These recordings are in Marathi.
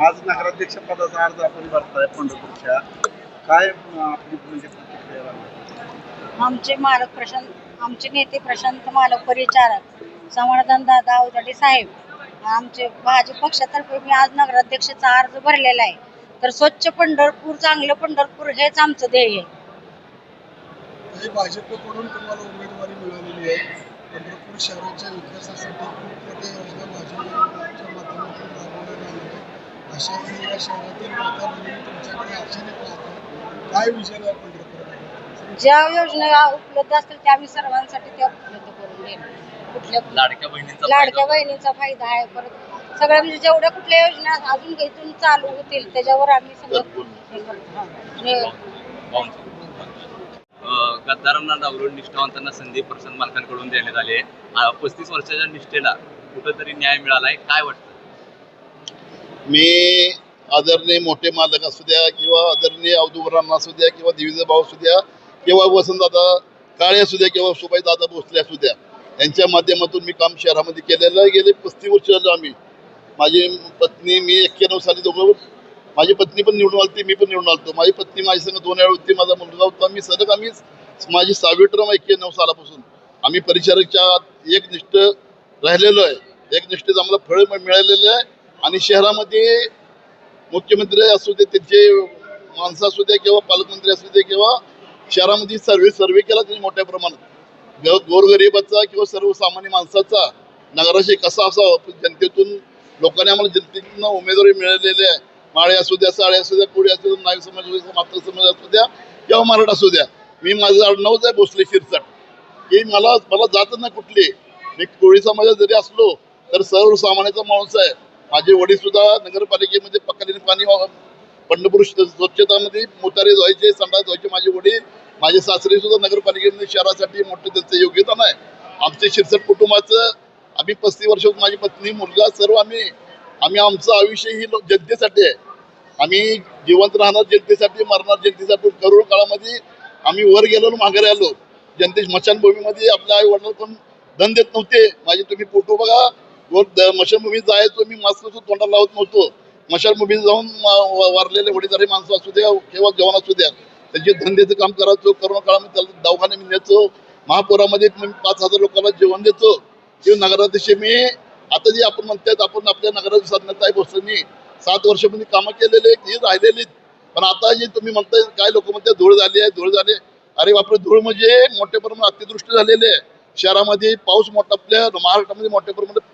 आज नगराध्यक्ष पदाचा अर्ज आपण भरताय पंढरपूरच्या. काय आपली म्हणजे प्रतिक्रिया राहणार? आमचे मालक प्रशांत आमचे नेते प्रशांत मालक परिचारक समाधान दादा अवजाडे साहेब आमचे भाजप पक्षातर्फे मी आज नगराध्यक्षाचा अर्ज भरलेला आहे. तर स्वच्छ पंढरपूर चांगलं पंढरपूर हेच आमचं ध्येय आहे. भाजपकडून तुम्हाला उमेदवारी मिळालेली आहे. पंढरपूर शहराच्या विकासासाठी खूप मोठ्या योजना भाजपच्या माध्यमातून राबवल्या जाणार शहरातील तुमच्याकडे काय पंढरपूर ज्या योजना उपलब्ध असतील त्या आम्ही सर्वांसाठी त्या उपलब्ध करून देणार कुठल्या लाडक्या बहिणींचा लाडक्या फायदा. बहिणीचा फायदा आहे परत. सगळ्या म्हणजे जेवढ्या कुठल्या योजना अजून इथून चालू होतील त्याच्यावर आम्ही सगळं. अं, गद्दारांना डावलून निष्ठावंतांना संधी प्रसन्न मालकांकडून देण्यात आली आहे. पस्तीस वर्षाच्या निष्ठेला कुठंतरी न्याय मिळालाय. काय वाटतं? मी आदरणीय मोठे मालक असू द्या किंवा आदरणीय अवधूवरांना असू द्या किंवा देवीचा भाऊ असू द्या किंवा वसंतदादा काळे असू द्या किंवा सुभाई दादा भोसले असू द्या यांच्या माध्यमातून मी काम शहरामध्ये केलेलं आहे. गेले पस्तीस वर्ष झालं आम्ही. माझी पत्नी मी एक्क्याण्णव साली दोघं माझी पत्नी पण निवडून आलती मी पण निवडून आलतो. माझी पत्नी माझी संग दोन वेळा होती माझा मुलगा होता. मी सलग आम्ही माझी सहावी टर्म एक्क्याण्णव सालापासून. आम्ही परिचारकच्या एकनिष्ठ राहिलेलो आहे. एकनिष्ठेचं आम्हाला फळ मिळालेलं आहे. आणि शहरामध्ये मुख्यमंत्री असू दे त्यांचे माणसं असू दे किंवा पालकमंत्री असू दे किंवा शहरामध्ये सर्वे सर्वे केला त्यांनी मोठ्या प्रमाणात. गोरगरिबाचा किंवा सर्वसामान्य माणसाचा नगराशी कसा असावा? जनतेतून लोकांनी आम्हाला जनतेतून उमेदवारी मिळालेली आहे. माळे असू द्या साळे असू द्या कोळी असू द्या नावी समाज मात्र समाज असू द्या किंवा मराठा असू द्या. मी माझं आडनावच आहे भोसले शिरसाट. की मला मला जात नाही कुठली. मी कोळी समाजात जरी असलो तर सर्वसामान्याचा माणूस आहे. माझे वडील सुद्धा नगरपालिकेमध्ये पकडीने पाणी पंढरपूर स्वच्छतामध्ये मोटारे धुवायचे संडास धुवायचे माझे वडील. माझे सासरे सुद्धा नगरपालिकेमध्ये शहरासाठी मोठं त्यांचं योगदान आहे. आमचे शिरसट कुटुंबाचं आम्ही पस्तीस वर्ष माझी पत्नी मुलगा सर्व आम्ही आम्ही आमचं आयुष्य ही जनतेसाठी आहे. आम्ही जिवंत राहणार जनतेसाठी मरणार जनतेसाठी करोड काळामध्ये आम्ही वर गेलो आणि माघारी आलो. जनते स्मशानभूमीमध्ये आपल्या आई वडिलांना पण धन देत नव्हते. माझे तुम्ही फोटो बघा. वर द- जायचो मी मास्क तोंडाला लावत नव्हतो. स्मशानभूमीत जाऊन वारलेले वडीलधारी माणसं असू द्या किंवा जवान असू द्या त्यांचे धंद्याचं काम करायचो. करोना काळामध्ये त्याला दवाखाने मी न्यायचो महापुरामध्ये मी पाच हजार लोकांना जेवण देतो. किंवा नगराध्यक्ष मी. आता जे आपण म्हणतात आपण आपल्या नगराध्यक्ष साधण्यात आहे बसून सात वर्षामध्ये कामं केलेले ही राहिलेली पण आता जे तुम्ही म्हणताय काय लोक म्हणतात धूळ झाली आहे धूळ झाली अरे बापरे धूळ म्हणजे मोठ्या प्रमाणात अतिदृष्टी झालेली आहे. शहरामध्ये पाऊस मोठा आपल्या महाराष्ट्रामध्ये मोठ्या प्रमाणात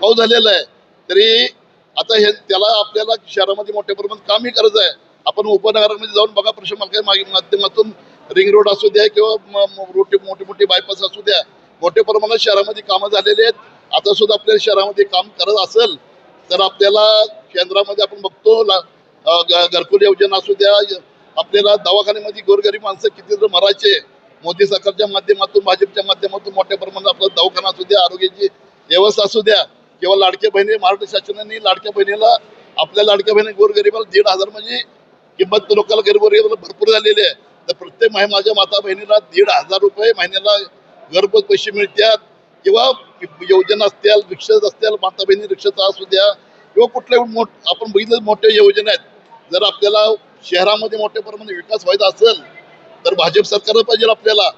पाऊस झालेला आहे. तरी आता हे त्याला आपल्याला शहरामध्ये मोठ्या प्रमाणात कामही करायचं आहे. आपण उपनगरामध्ये जाऊन बघा प्रश्न माध्यमातून रिंग रोड असू द्या किंवा मोठी मोठी मोठे मोठे बायपास असू द्या. मोठ्या प्रमाणात शहरामध्ये कामं झालेली आहेत. आता सुद्धा आपल्या शहरामध्ये काम करत असेल तर आपल्याला केंद्रामध्ये आपण बघतो घरकुल योजना असू द्या आपल्याला दवाखान्यामध्ये गोरगरीब माणसं किती जर मरायचे मोदी सरकारच्या माध्यमातून भाजपच्या माध्यमातून मोठ्या प्रमाणात आपला दवाखाना असू द्या आरोग्याची व्यवस्था असू द्या. किंवा लाडक्या बहिणी महाराष्ट्र शासनाने लाडक्या बहिणीला आपल्या लाडक्या बहिणी गोरगरिबाला दीड हजार म्हणजे किंमत लोकांना गरीब भरपूर झालेली आहे. तर प्रत्येक माही माझ्या माता बहिणीला दीड हजार रुपये महिन्याला घरपोच पैसे मिळतात. किंवा योजना असतील रिक्षा असतील माता बहिणी रिक्षाचा असू द्या किंवा कुठल्याही मोठ आपण बघितलं मोठ्या योजना आहेत. जर आपल्याला शहरामध्ये मोठ्या प्रमाणात विकास व्हायचा असेल तर भाजप सरकारच पाहिजे आपल्याला.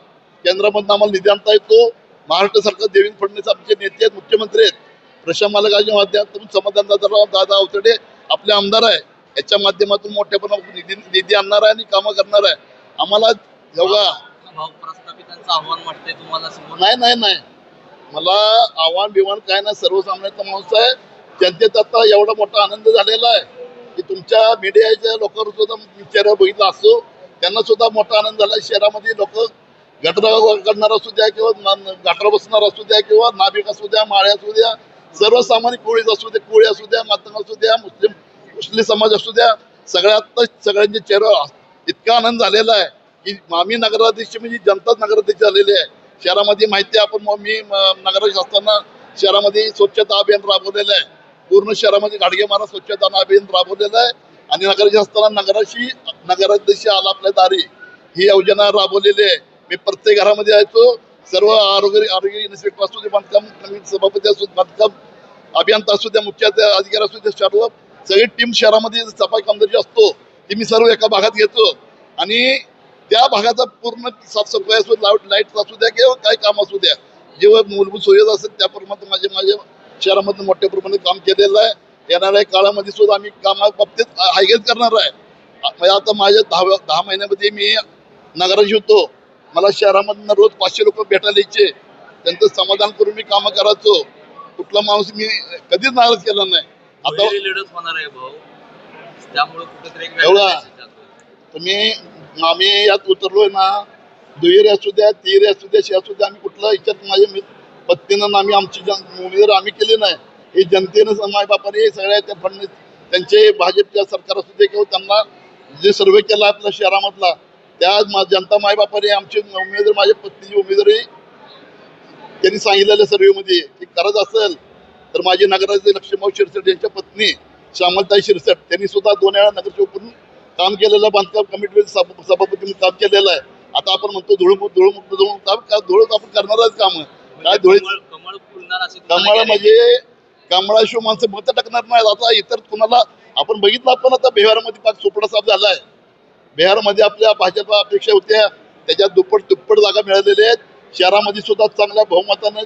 केंद्रामधून आम्हाला निधी आणता येतो. महाराष्ट्र सरकार देवेंद्र फडणवीस आमचे नेते आहेत मुख्यमंत्री आहेत. प्रशांत मालकाच्या माध्यमातून समाधान दादा दादा अवतडे आपले आमदार आहे. याच्या माध्यमातून मोठ्या निधी निधी आणणार आहे आणि कामं करणार आहे. आम्हाला जेव्हा भाऊ प्रस्थापितांचं आव्हान वाटतंय तुम्हाला समोर नाही नाही नाही. मला आव्हान बिव्हान काय नाही. सर्वसामान्याचा माणूस आहे. जनतेत आता एवढा मोठा आनंद झालेला आहे की तुमच्या मीडियाच्या लोकांवर सुद्धा चेहरा बघितला असतो त्यांना सुद्धा मोठा आनंद झाला. शहरामध्ये लोक गटर करणार असू द्या किंवा गटर बसणार असू द्या किंवा नाभिक असू द्या माळे असू द्या सर्वसामान्य कोळी असू दे कोळी असू द्या मातंग असू द्या मुस्लिम मुस्लिम समाज असू द्या सगळ्यात सगळ्यांचे चेहरा इतका आनंद झालेला आहे की आम्ही नगराध्यक्ष म्हणजे जनताच नगराध्यक्ष झालेले आहे. शहरामध्ये माहिती आहे आपण मी नगराध्यक्ष असताना शहरामध्ये स्वच्छता अभियान राबवलेलं आहे. पूर्ण शहरामध्ये गाडगे मारा स्वच्छता अभियान राबवलेलं आहे. आणि नगराध्यक्ष असताना नगराशी नगराध्यक्ष आला आपल्या दारी. ही योजना राबवलेली आहे. मी प्रत्येक घरामध्ये यायचो सर्व आरोग्य आरोग्य इन्स्पेक्टर असू दे बांधकाम नवीन सभापती असू दे, बांधकाम अभियंता असू द्या मुख्य अधिकारी असू द्या सर्व सगळी टीम शहरामध्ये सफाई कामगार जी असतो ती मी सर्व एका भागात घेतो. आणि त्या भागाचा पूर्ण साफसफाई असू लाइट लाइट असू द्या किंवा काय काम असू द्या जेव्हा मूलभूत सोयी असेल त्याप्रमाणे माझे माझ्या शहरामध्ये मोठ्या प्रमाणात काम केलेलं आहे. येणाऱ्या काळामध्ये सुद्धा आम्ही कामाबाबतीत हायगेज करणार आहे. म्हणजे आता माझ्या दहा दहा महिन्यामध्ये मी नगराशी होतो मला शहरामधनं रोज पाचशे लोक भेटायला यायचे. त्यांचं समाधान करून मी कामं करायचो. कुठला माणूस मी कधीच नाराज केला नाही. आता होणार आहे भाऊ. त्यामुळे एवढा? तुम्ही आम्ही यात उतरलोय ना. दुहेरी असू द्या तिहेरी असू द्या शे असू द्या आम्ही कुठला याच्यात माझ्या पत्नीनं आम्ही आमची उमेदवार आम्ही केले नाही हे जनतेनं माय बापाने सगळ्या त्या फडणवीस त्यांचे भाजपच्या सरकार असू दे किंवा त्यांना जे सर्वे केला आपल्या शहरामधला त्या मा- जनता मायबापाने आमचे उमेदवार माझ्या पत्नीची उमेदवारी त्यांनी सांगितलेल्या सर्वेमध्ये की करत असेल तर माझे नगराचे लक्ष्मण शिरसट यांच्या पत्नी श्यामलताई शिरसट त्यांनी सुद्धा दोन वेळा नगरसेवक म्हणून काम केलेलं बांधकाम कमिटी सभापती म्हणून काम केलेलं आहे. आता आपण म्हणतो धुळमुक्त धुळमुक्त धुळमुक्त धुळ आपण करणारच काम काय म्हणजे धुळे कमळ म्हणजे कमळाशिव माणसं मत टाकणार नाहीत. आता इतर कुणाला आपण बघितलं आपण आता बिहारमध्ये पाक चोपडा साफ झालाय. बिहारमध्ये आपल्या भाजपा अपेक्षा होत्या त्याच्यात दुप्पट दुप्पट जागा मिळालेल्या आहेत. शहरामध्ये सुद्धा चांगल्या बहुमतानं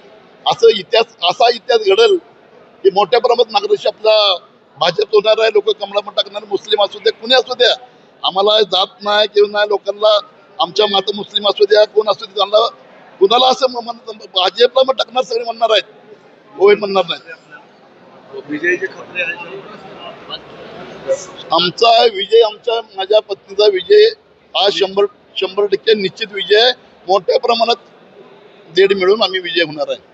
असं इतिहास असा इतिहास घडल की मोठ्या प्रमाणात नागरिक आपला भाजप होणार आहे लोक कमळा टाकणार मुस्लिम असू द्या कुणी असू द्या. आम्हाला जात नाही किंवा नाही लोकांना आमच्या माता मुस्लिम असू द्या कोण असू द्या त्यांना कुणाला असं म- भाजपला मग टाकणार सगळे म्हणणार आहेत. होय म्हणणार नाही. आमचा विजय आमच्या माझ्या पत्नीचा विजय हा शंभर शंभर टक्के निश्चित विजय मोठ्या प्रमाणात देड मिळून आम्ही विजय होणार आहे.